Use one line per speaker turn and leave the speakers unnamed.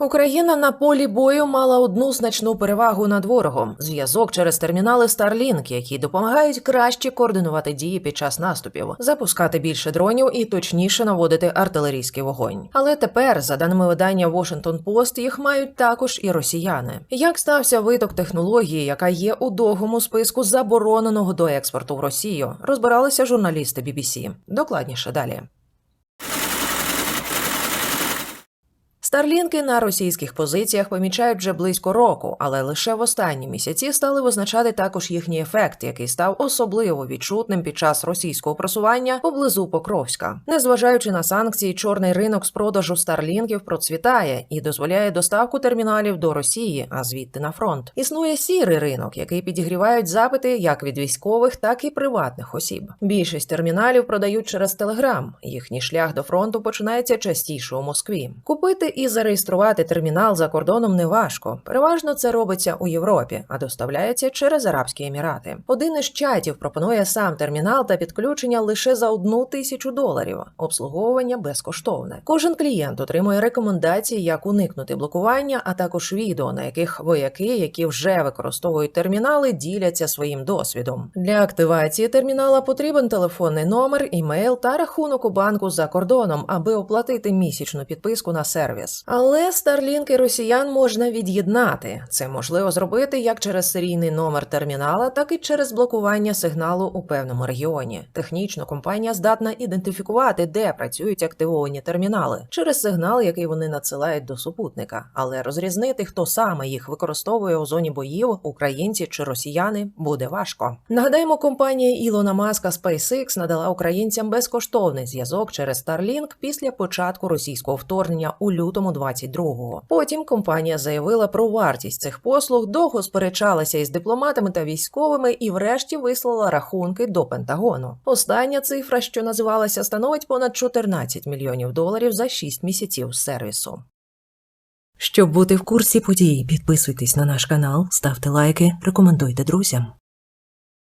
Україна на полі бою мала одну значну перевагу над ворогом зв'язок через термінали Starlink, які допомагають краще координувати дії під час наступів, запускати більше дронів і точніше наводити артилерійський вогонь. Але тепер, за даними видання Washington Post, їх мають також і росіяни. Як стався виток технології, яка є у довгому списку забороненого до експорту в Росію, розбиралися журналісти BBC. Докладніше далі. Старлінки на російських позиціях помічають вже близько року, але лише в останні місяці стали визначати також їхній ефект, який став особливо відчутним під час російського просування поблизу Покровська. Незважаючи на санкції, чорний ринок з продажу старлінків процвітає і дозволяє доставку терміналів до Росії, а звідти на фронт. Існує сірий ринок, який підігрівають запити як від військових, так і приватних осіб. Більшість терміналів продають через Телеграм. Їхній шлях до фронту починається частіше у Москві. Купити і зареєструвати термінал за кордоном неважко. Переважно це робиться у Європі, а доставляється через Арабські Емірати. Один із чатів пропонує сам термінал та підключення лише за одну тисячу доларів. Обслуговування безкоштовне. Кожен клієнт отримує рекомендації, як уникнути блокування, а також відео, на яких вояки, які вже використовують термінали, діляться своїм досвідом. Для активації термінала потрібен телефонний номер, імейл та рахунок у банку за кордоном, аби оплатити місячну підписку на сервіс. Але старлінки росіян можна від'єднати. Це можливо зробити як через серійний номер термінала, так і через блокування сигналу у певному регіоні. Технічно компанія здатна ідентифікувати, де працюють активовані термінали через сигнал, який вони надсилають до супутника. Але розрізнити, хто саме їх використовує у зоні боїв, українці чи росіяни, буде важко. Нагадаємо, компанія Ілона Маска SpaceX надала українцям безкоштовний зв'язок через Starlink після початку російського вторгнення у лютому 22-го. Потім компанія заявила про вартість цих послуг, довго сперечалася із дипломатами та військовими і, врешті, вислала рахунки до Пентагону. Остання цифра, що називалася, становить понад 14 мільйонів доларів за 6 місяців сервісу. Щоб бути в курсі подій, підписуйтесь на наш канал, ставте лайки, рекомендуйте друзям.